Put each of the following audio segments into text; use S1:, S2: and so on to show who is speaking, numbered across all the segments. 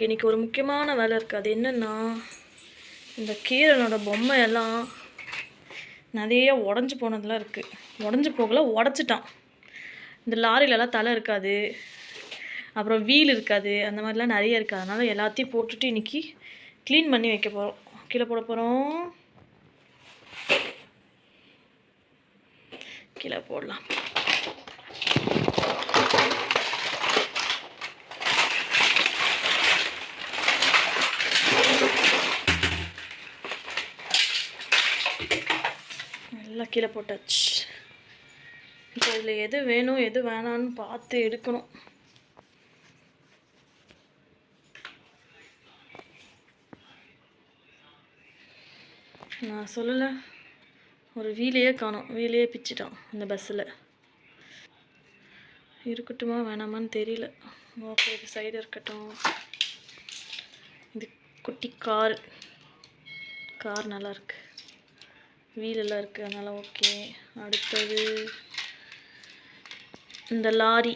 S1: நமக்கு இன்றைக்கி ஒரு முக்கியமான வேலை இருக்குது அது என்னென்னா இந்த கீரனோட பொம்மையெல்லாம் நிறைய உடஞ்சி போனதெல்லாம் இருக்குது உடஞ்சி போகல உடச்சிட்டான். இந்த லாரிலலாம் தலை இருக்காது. அப்புறம் வீல் இருக்காது. அந்த மாதிரிலாம் நிறைய இருக்குது அதனால் எல்லாத்தையும் போட்டுட்டு இன்றைக்கி க்ளீன் பண்ணி வைக்க போகிறோம் கீழே போட போகிறோம் கீழே போடலாம். நல்லா கீழே போட்டாச்சு. இப்போ இதில் எது வேணும் எது வேணான்னு பார்த்து எடுக்கணும். நான் சொல்லலை. ஒரு வீலையே காணும். வீலையே பிச்சிட்டான் இந்த பஸ்ஸில் இருக்கட்டுமா வேணாமான்னு தெரியல. ஓகே இது சைடு இருக்கட்டும். இது குட்டி கார். கார் நல்லாயிருக்கு வீலெல்லாம் இருக்குது அதனால் ஓகே அடுத்தது இந்த லாரி.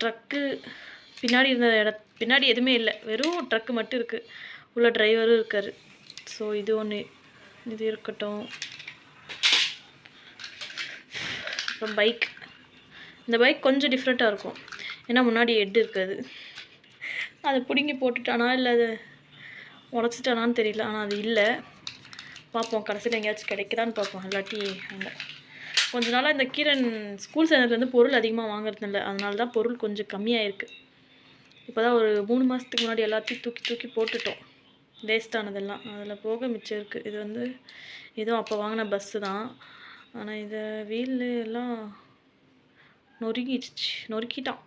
S1: ட்ரக்கு பின்னாடி இருந்த இட பின்னாடி எதுவுமே இல்லை. வெறும் ட்ரக்கு மட்டும் இருக்குது உள்ள டிரைவரும் இருக்கார். ஸோ இது ஒன்று இது இருக்கட்டும். அப்புறம் பைக் இந்த பைக் கொஞ்சம் டிஃப்ரெண்ட்டாக இருக்கும். ஏன்னா முன்னாடி ஹெட் இருக்காது. அதை பிடுங்கி போட்டுட்டானா இல்லை அது உடச்சிட்டானான்னு தெரியல. ஆனால் அது இல்லை. பார்ப்போம். கடைசியில் எங்கேயாச்சும் கிடைக்குதான்னு பார்ப்போம். இல்லாட்டி அங்கே கொஞ்ச நாளாக இந்த கீரன் ஸ்கூல் சேர்ந்ததுலேருந்து பொருள் அதிகமாக வாங்குறது இல்லை. அதனால தான் பொருள் கொஞ்சம் கம்மியாக இருக்குது இப்போ தான் ஒரு மூணு மாதத்துக்கு முன்னாடி எல்லாத்தையும் தூக்கி தூக்கி போட்டுட்டோம். வேஸ்டானதெல்லாம் அதில் போக மிச்சம் இருக்குது இது வந்து இதுவும் அப்போ வாங்கின பஸ்ஸு தான். ஆனால் இதை வீல் எல்லாம் நொறுக்கிடுச்சு. நொறுக்கிட்டான்.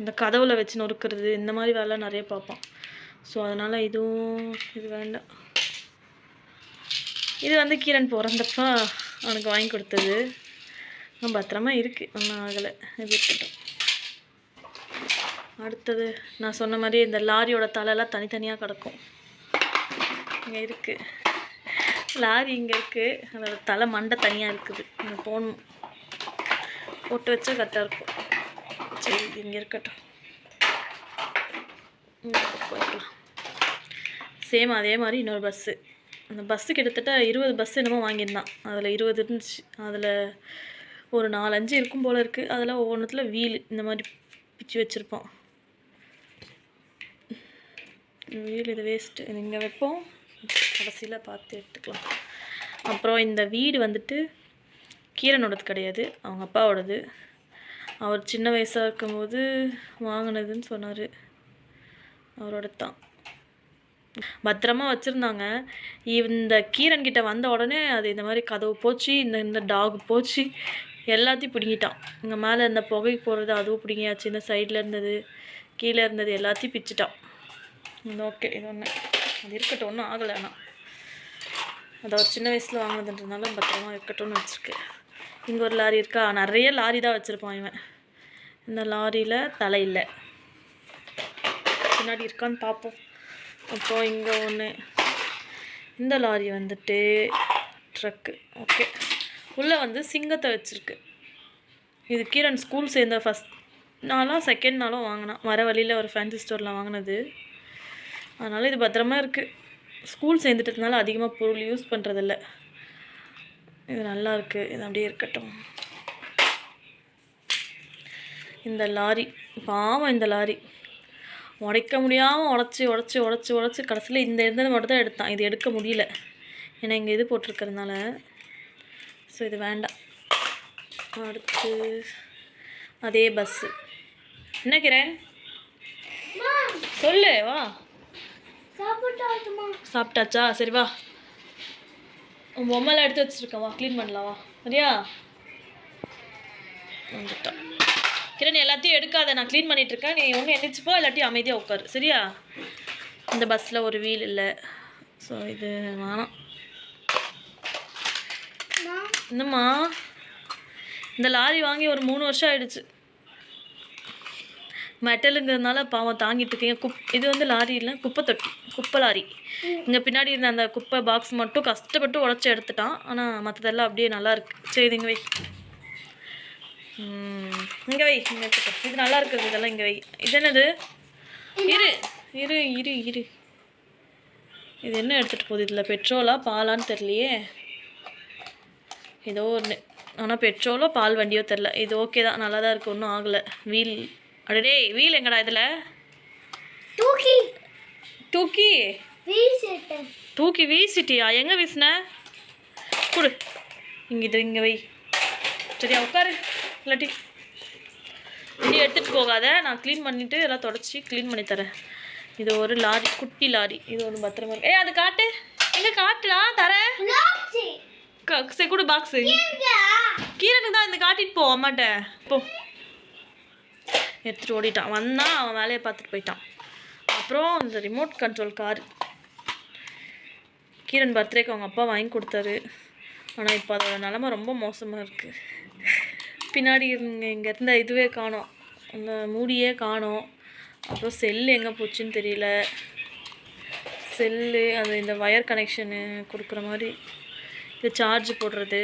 S1: இந்த கதவுல வச்சு நொறுக்கிறது இந்த மாதிரி வேலை நிறைய பார்ப்பான். ஸோ அதனால் இதுவும் இது வேண்டாம். இது வந்து கீரன் பிறந்தப்ப அவனுக்கு வாங்கி கொடுத்தது. ஆனா பத்திரமா இருக்குது ஒன்றும் ஆகலை. இது இருக்கட்டும் அடுத்தது நான் சொன்ன மாதிரி இந்த லாரியோட தலைலாம் தனித்தனியாக கிடக்கும். இங்கே இருக்குது லாரி இங்கே இருக்குது அதோடய தலை மண்டை தனியாக இருக்குது. இங்கே போகணும். போட்டு வச்சா கரெக்டாக இருக்கும். சரி இது இங்கே இருக்கட்டும். போயிடலாம். சேம் அதே மாதிரி இன்னொரு பஸ்ஸு. அந்த பஸ்ஸு கிட்டத்தட்ட இருபது பஸ் என்னமோ வாங்கியிருந்தான். அதில் இருபது இருந்துச்சு. அதில் ஒரு நாலஞ்சு இருக்கும் போல் இருக்குது அதில் ஒவ்வொன்றுத்தில் வீல் இந்த மாதிரி பிச்சு வச்சுருப்போம். வீல் இது வேஸ்ட்டு இது இங்கே வைப்போம். கடைசியில் பார்த்து எடுத்துக்கலாம். அப்புறம் இந்த வீடு வந்துட்டு கீரனோடது கிடையாது. அவங்க அப்பாவோடது. அவர் சின்ன வயசாக இருக்கும்போது வாங்கினதுன்னு சொன்னார். அவரோட தான் பத்திரமா வச்சுருந்தாங்க. இந்த கீரன் கிட்ட வந்த உடனே அது இந்த மாதிரி கதவு போச்சு இந்த இந்த டாக் போச்சு. எல்லாத்தையும் பிடுங்கிட்டான். இங்கே மேலே இந்த புகைக்கு போடுறது அதுவும் பிடுங்கியாச்சு. இந்த சைடில் இருந்தது கீழே இருந்தது எல்லாத்தையும் பிச்சுட்டான். ஓகே இது ஒன்று அது இருக்கட்டும். ஒன்றும் ஆகலை ஆனால் அதை ஒரு சின்ன வயசில் வாங்கினதுன்றதுனால பத்திரமா இருக்கட்டும்னு வச்சுருக்கேன் இங்கே ஒரு லாரி இருக்கா? நிறைய லாரி தான் வச்சுருப்பான் இவன். இந்த லாரியில் தலை இல்லை. பின்னாடி இருக்கான்னு பார்ப்போம் அப்புறம் இங்கே ஒன்று இந்த லாரி வந்துட்டு ட்ரக்கு ஓகே உள்ளே வந்து சிங்கத்தை வச்சுருக்கு. இது கீரன் ஸ்கூல் சேர்ந்த ஃபஸ்ட் நாளாக செகண்ட் நாளும் வாங்கினான் வர வழியில் ஒரு ஃபேன்சி ஸ்டோரில் வாங்கினது. அதனால் இது பத்திரமா இருக்குது ஸ்கூல் சேர்ந்துட்டதுனால அதிகமாக பொருள் யூஸ் பண்ணுறதில்ல இது நல்லா இருக்குது இது அப்படியே இருக்கட்டும். இந்த லாரி. பாவம் இந்த லாரி. உடைக்க முடியாமல் உடச்சி உடச்சி உடச்சி உடச்சி கடைசியில் இந்த இருந்தது மட்டும் தான் எடுத்தான். இது எடுக்க முடியல. ஏன்னா இங்கே இது போட்டிருக்கறதுனால. ஸோ இது வேண்டாம். அடுத்து அதே பஸ்ஸு என்ன கிரண்? சொல்லு வா. சாப்பிட்டாச்சா? சரி வா. உன் பொம்மைலாம் எடுத்து வச்சிருக்கேன். வா க்ளீன் பண்ணலாம் வா. சரியா? வந்துட்டான் கிரண் எல்லாத்தையும் எடுக்காத நான் க்ளீன் பண்ணிகிட்டு இருக்கேன் நீ ஒன்று எந்திரிச்சுப்போ இல்லாட்டி அமைதியாக உட்காரு. சரியா? இந்த பஸ்ஸில் ஒரு வீல் இல்லை. ஸோ இது வேணாம் என்னம்மா? இந்த லாரி வாங்கி ஒரு மூணு வருஷம் ஆயிடுச்சு. மெட்டலுங்கிறதுனால பாவம் தாங்கிட்டு இருக்கீங்க குப் இது வந்து லாரி இல்லை குப்பை தொட்டி குப்பை லாரி இங்கே பின்னாடி இருந்த அந்த குப்பை பாக்ஸ் மட்டும் கஷ்டப்பட்டு உடச்சி எடுத்துட்டான். ஆனால் மற்றதெல்லாம் அப்படியே நல்லா இருக்குது சரி வை. இங்கே வை இங்கே இருக்கட்டும் இது நல்லா இருக்குது இதெல்லாம் இங்கே வை. இது என்னது? இரு இரு இரு இரு. இது என்ன எடுத்துகிட்டு போகுது? இதில் பெட்ரோலா பாலான்னு தெரியலையே. ஏதோ ஒன்று ஆனால் பெட்ரோலோ பால் வண்டியோ தெரில இது ஓகே தான். நல்லா தான் இருக்குது ஒன்றும் ஆகலை. வீல். அடடே வீல் எங்கடா இதில்?
S2: தூக்கி.
S1: தூக்கி? தூக்கி வீசிட்டியா? எங்கே வீசின? கொடு. இங்கே இது இங்கே வை. சரியா உட்காரு. இல்லாட்டி இனி எடுத்துகிட்டு போகாத. நான் க்ளீன் பண்ணிவிட்டு எல்லாம் தொடச்சி க்ளீன் பண்ணி தரேன். இது ஒரு லாரி குட்டி லாரி. இது ஒன்று பத்திரமா ஏய் அது காட்டு. எங்கே காட்டுடா தரேன். சரி கொடு பாக்ஸு கீரனுக்கு தான் இந்த காட்டிட்டு போ அம்மாட்ட. போ. எடுத்துகிட்டு ஓடிட்டான். வந்தான் அவன் வேலையை பார்த்துட்டு போயிட்டான். அப்புறம் இந்த ரிமோட் கண்ட்ரோல் கார் கீரன் பர்த்டேக்கு அவங்க அப்பா வாங்கி கொடுத்தாரு. ஆனால் இப்போ அதோட நிலமை ரொம்ப மோசமாக இருக்குது பின்னாடி இங்கே இங்கே இருந்த இதுவே காணோம். அந்த மூடியே காணோம். அப்புறம் செல்லு எங்கே போச்சுன்னு தெரியல. செல்லு அது இந்த ஒயர் கனெக்ஷனு கொடுக்குற மாதிரி இது சார்ஜ் போடுறது.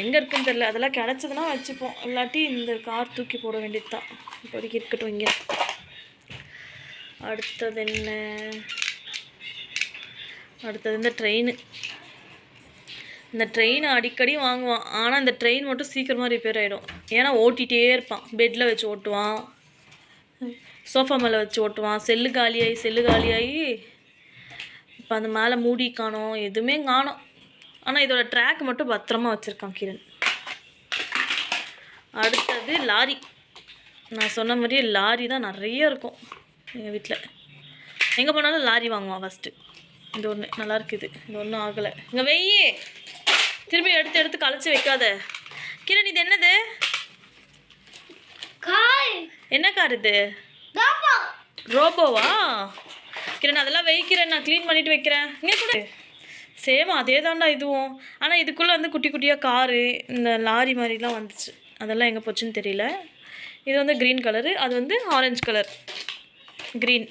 S1: எங்கே இருக்குன்னு தெரியல. அதெல்லாம் கிடச்சதுன்னா வச்சுப்போம். இல்லாட்டி இந்த கார் தூக்கி போட வேண்டியது தான் இப்போதைக்கு இருக்கட்டும் இங்கே. அடுத்தது என்ன? அடுத்தது இந்த ட்ரெயின் இந்த ட்ரெயின் அடிக்கடி வாங்குவான். ஆனால் இந்த ட்ரெயின் மட்டும் சீக்கிரமாக ரிப்பேர் ஆகிடும் ஏன்னா ஓட்டிகிட்டே இருப்பான். பெட்டில் வச்சு ஓட்டுவான். சோஃபா மேலே வச்சு ஓட்டுவான். செல்லு காலியாகி செல்லு காலியாகி இப்போ அந்த மேலே மூடி காணோம். எதுவுமே காணோம். ஆனால் இதோட ட்ராக் மட்டும் பத்திரமா வச்சுருக்கான் கிரண். அடுத்தது லாரி. நான் சொன்ன மாதிரியே லாரி தான் நிறைய இருக்கும் எங்கள் வீட்டில் எங்கே போனாலும் லாரி வாங்குவான் ஃபஸ்ட்டு இது ஒன்று நல்லாயிருக்குது இது ஒன்றும் ஆகலை. இங்கே வெய்யே திரும்பி எடுத்து எடுத்து களைச்சி வைக்காத. கிரண் இது என்னது? என்ன கார் இது? ரோபோவா? கிரண் அதெல்லாம் வைக்கிறேன் நான் க்ளீன் பண்ணிட்டு வைக்கிறேன். இங்கே கூட. சேம் அதே தான்டா இதுவும். ஆனால் இதுக்குள்ளே வந்து குட்டி குட்டியாக காரு இந்த லாரி மாதிரிலாம் வந்துச்சு. அதெல்லாம் எங்கே போச்சுன்னு தெரியல. இது வந்து க்ரீன் கலரு அது வந்து orange colour green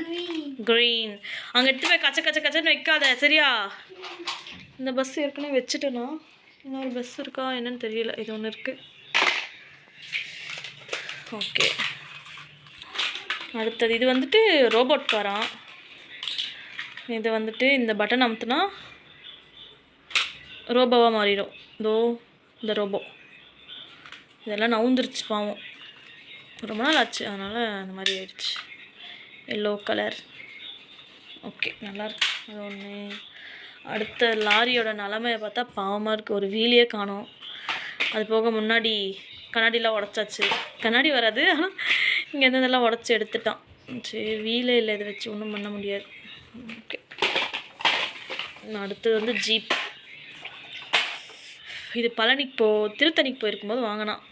S2: green
S1: green அங்கே எடுத்து போய் கச்ச கச்ச கச்சன்னு வைக்காத சரியா? இந்த பஸ் ஏற்கனவே வச்சுட்டேன்னா இன்னொரு பஸ் இருக்கா? என்னன்னு தெரியல. இது ஒன்று இருக்குது ஓகே அடுத்தது இது வந்துட்டு ரோபோட் காரான் இது வந்துட்டு இந்த பட்டன் அமுத்துனா ரோபோவாக மாறிடும். இதோ இந்த ரோபோ இதெல்லாம் நவுந்துருச்சு பாவம். ரொம்ப நாள் ஆச்சு. அதனால் அந்த மாதிரி ஆயிடுச்சு. எல்லோ கலர் ஓகே நல்லாயிருக்கு அது ஒன்று அடுத்த லாரியோட நிலமையை பார்த்தா பாவமாக இருக்குது ஒரு வீலியே காணோம். அது போக முன்னாடி கண்ணாடிலாம் உடச்சாச்சு. கண்ணாடி வராது. ஆனால் இங்கே இருந்ததெல்லாம் உடச்சி எடுத்துட்டான். சரி வீலே இல்லை. இதை வச்சு ஒன்றும் பண்ண முடியாது. ஓகே. அடுத்தது வந்து ஜீப். இது பழனிக்கு போ திருத்தணிக்கு போயிருக்கும்போது வாங்கினான்.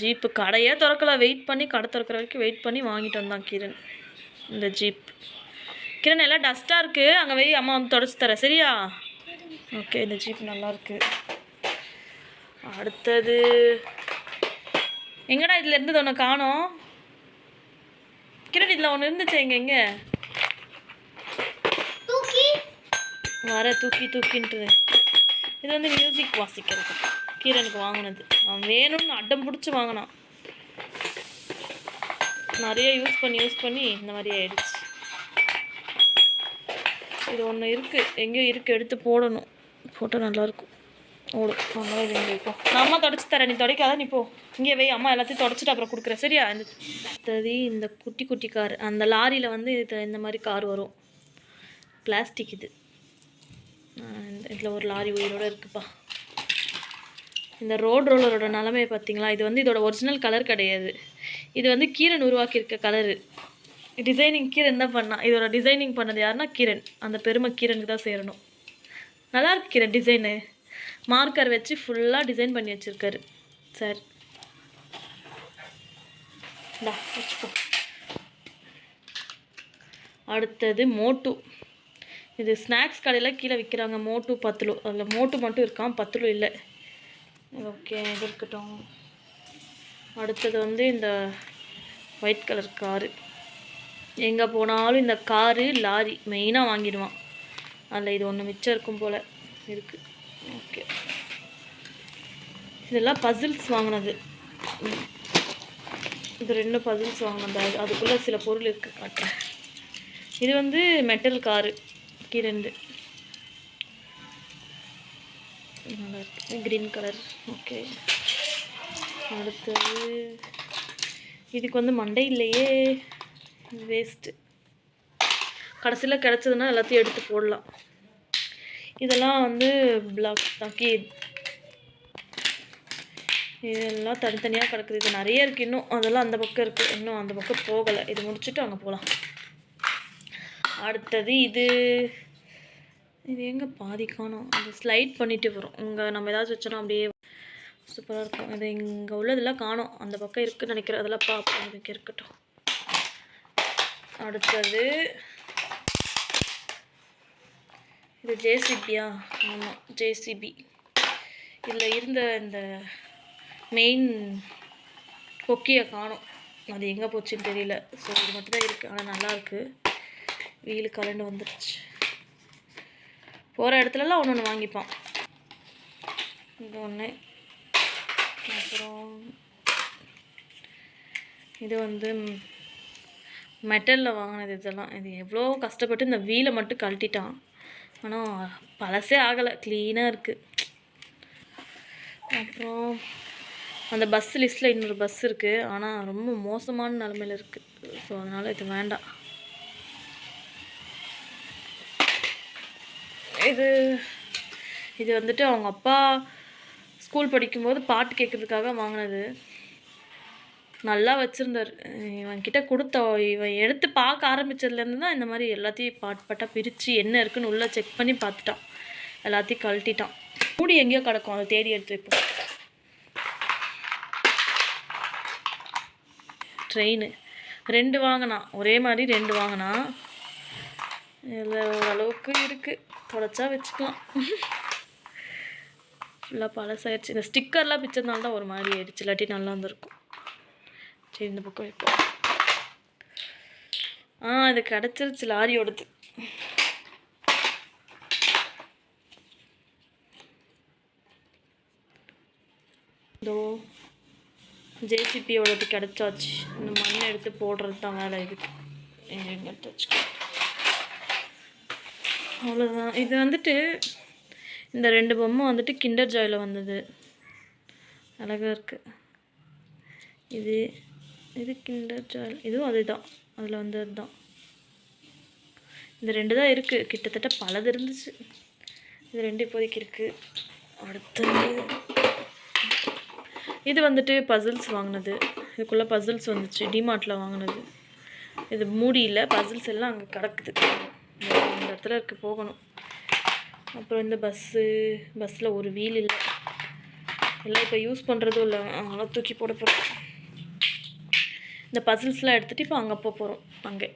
S1: ஜீப்பு கடையே திறக்கல. வெயிட் பண்ணி கடை திறக்கிற வரைக்கும் வெயிட் பண்ணி வாங்கிட்டு வந்தான் கிரண் இந்த ஜீப். கிரண் எல்லாம் டஸ்ட்டாக இருக்குது அங்கே போய் அம்மா வந்து தொடச்சி தரேன். சரியா? ஓகே இந்த ஜீப் நல்லா இருக்கு. அடுத்தது எங்கடா இதில் இருந்தது ஒன்று காணோம்? கிரண் இதில் ஒன்று இருந்துச்சு எங்க எங்கே வர தூக்கி தூக்கின்ட்டு இது வந்து மியூசிக் வாசிக்கிறது. கீரனுக்கு வாங்கினது. அவன் வேணும்னு அடம் பிடிச்சி வாங்கினான். நிறைய யூஸ் பண்ணி யூஸ் பண்ணி இந்த மாதிரி ஆயிடுச்சு. இது ஒன்று இருக்குது எங்கேயோ இருக்குது எடுத்து போடணும். போட்டால் நல்லாயிருக்கும் ஓடும் அதனால் இது இங்கே இப்போ நான் அம்மா தொடச்சி தரேன். நீ துடைக்காத. நீ போ. இங்கே வை. அம்மா எல்லாத்தையும் தொடச்சிட்டு அப்புறம் கொடுக்குறேன். சரியா? இந்த அடுத்தது இந்த குட்டி குட்டி கார். அந்த லாரியில் வந்து இது இந்த மாதிரி கார் வரும். பிளாஸ்டிக் இது. இதில் ஒரு லாரி உயிரோட இருக்குப்பா. இந்த ரோட் ரோலரோட நிலமையை பார்த்தீங்களா? இது வந்து இதோட ஒரிஜினல் கலர் கிடையாது. இது வந்து கீரன் உருவாக்கியிருக்க கலரு டிசைனிங் கீரன் தான் பண்ணான் இதோட டிசைனிங் பண்ணது யாருன்னா கீரன். அந்த பெருமை கீரனுக்கு தான் சேரணும். நல்லா இருக்கு கீரன் டிசைனு மார்க்கர் வச்சு ஃபுல்லாக டிசைன் பண்ணி வச்சுருக்காரு. சார். வச்சுக்கோ. அடுத்தது மோட்டு. இது ஸ்நாக்ஸ் கடையில் கீழே விற்கிறாங்க மோட்டு பத்துலு. அதில் மோட்டு மட்டும் இருக்கான் பத்துலு இல்லை. ஓகே இது இருக்கட்டும். அடுத்தது வந்து இந்த ஒயிட் கலர் காரு எங்கே போனாலும் இந்த காரு லாரி மெயினாக வாங்கிடுவான். அதில் இது ஒன்று மிச்சம் இருக்கும் போல் இருக்குது ஓகே இதெல்லாம் பசில்ஸ் வாங்கினது. இது ரெண்டு பசில்ஸ் வாங்கினது. அது அதுக்குள்ளே சில பொருள் இருக்குது காட்டுறேன். இது வந்து மெட்டல் காரு ரெண்டு நல்லா இருக்குது க்ரீன் கலர் ஓகே அடுத்தது இதுக்கு வந்து மண்டை இல்லையே. வேஸ்ட்டு கடைசியில் கிடச்சதுன்னா எல்லாத்தையும் எடுத்து போடலாம். இதெல்லாம் வந்து பிளாக் தாக்கி இதெல்லாம் தனித்தனியாக கிடக்குது. இது நிறைய இருக்குது இன்னும். அதெல்லாம் அந்த பக்கம் இருக்குது இன்னும் அந்த பக்கம் போகலை. இது முடிச்சுட்டு அங்கே போகலாம் அடுத்தது இது இது எங்கே பாதி காணோம்? அது ஸ்லைட் பண்ணிட்டு வரும். இங்கே நம்ம ஏதாச்சும் வச்சோன்னா அப்படியே சூப்பராக இருக்கும். இது இங்கே உள்ளதெல்லாம் காணோம். அந்த பக்கம் இருக்குதுன்னு நினைக்கிறேன். அதெல்லாம் பார்ப்போம். இதுக்கு இருக்கட்டும். அடுத்தது இது ஜேசிபியா. ஆமாம் ஜேசிபி. இதில் இருந்த இந்த மெயின் கொக்கியை காணும். அது எங்கே போச்சுன்னு தெரியல. ஸோ இது மட்டும்தான் இருக்குது ஆனால் நல்லா இருக்கு. கலண்டு வந்துடுச்சு போகிற இடத்துலலாம் ஒன்று ஒன்று வாங்கிப்பான். இது ஒன்று அப்புறம் இது வந்து மெட்டலில் வாங்கினது இதெல்லாம். இது எவ்வளோ கஷ்டப்பட்டு இந்த வீலை மட்டும் கழட்டிட்டான். ஆனால் பழசே ஆகலை. க்ளீனாக இருக்குது அப்புறம் அந்த பஸ் லிஸ்ட்டில் இன்னொரு பஸ் இருக்குது ஆனால் ரொம்ப மோசமான நிலமையில இருக்குது ஸோ அதனால் இது வேண்டாம். இது இது வந்துட்டு அவங்க அப்பா ஸ்கூல் படிக்கும்போது பாட்டு கேட்குறதுக்காக வாங்கினது. நல்லா வச்சுருந்தார். இவன் கிட்டே கொடுத்த இவன் எடுத்து பார்க்க ஆரம்பிச்சதுலேருந்து தான் இந்த மாதிரி எல்லாத்தையும் பாட் பாட்டாக பிரித்து என்ன இருக்குன்னு உள்ளே செக் பண்ணி பார்த்துட்டான். எல்லாத்தையும் கழட்டிட்டான். மூடி எங்கேயோ கிடக்கும் அதை தேடி எடுத்து வைப்போம். ட்ரெயின் ரெண்டு வாங்கினான். ஒரே மாதிரி ரெண்டு வாங்கினான். இதில் ஓரளவுக்கு இருக்குது தொலைச்சா வச்சுக்கலாம். ஃபுல்லாக பழசாயிடுச்சு. இந்த ஸ்டிக்கர்லாம் பிச்சதுனால தான் ஒரு மாதிரி ஆயிடுச்சு. இல்லாட்டி நல்லா இருந்திருக்கும். சரி இந்த பக்கம் வைப்போம். ஆ இது கிடச்சிருச்சு லாரியோடது இதோ ஜேசிபியோடது கிடச்சாச்சு இந்த மண் எடுத்து போடுறது தான் வேலை இதுக்கு எடுத்து வச்சுக்கோ. அவ்வளோதான் இது வந்துட்டு இந்த ரெண்டு பொம்மை வந்துட்டு கிண்டர் ஜாயில் வந்தது. அழகாக இருக்குது இது இது கிண்டர் ஜால். இதுவும் அதுதான். அதில் வந்தது தான் இந்த ரெண்டு தான் இருக்குது கிட்டத்தட்ட பலது இருந்துச்சு. இது ரெண்டு இப்போதைக்கு இருக்குது அடுத்தது இது வந்துட்டு பசில்ஸ் வாங்கினது. இதுக்குள்ளே பசில்ஸ் வந்துச்சு. டிமார்ட்டில் வாங்கினது. இது மூடியில் பசில்ஸ் எல்லாம் அங்கே கிடக்குது. இந்த இடத்துல இருக்கு போகணும். அப்புறம் இந்த பஸ்ஸு பஸ்ஸில் ஒரு வீல் இல்லை. எல்லாம் இப்போ யூஸ் பண்ணுறதும் இல்லை. அதெல்லாம் தூக்கி போட போகிறேன் இந்த பசில்ஸ்லாம் எடுத்துகிட்டு இப்போ அங்கே போக போகிறோம் அங்கே.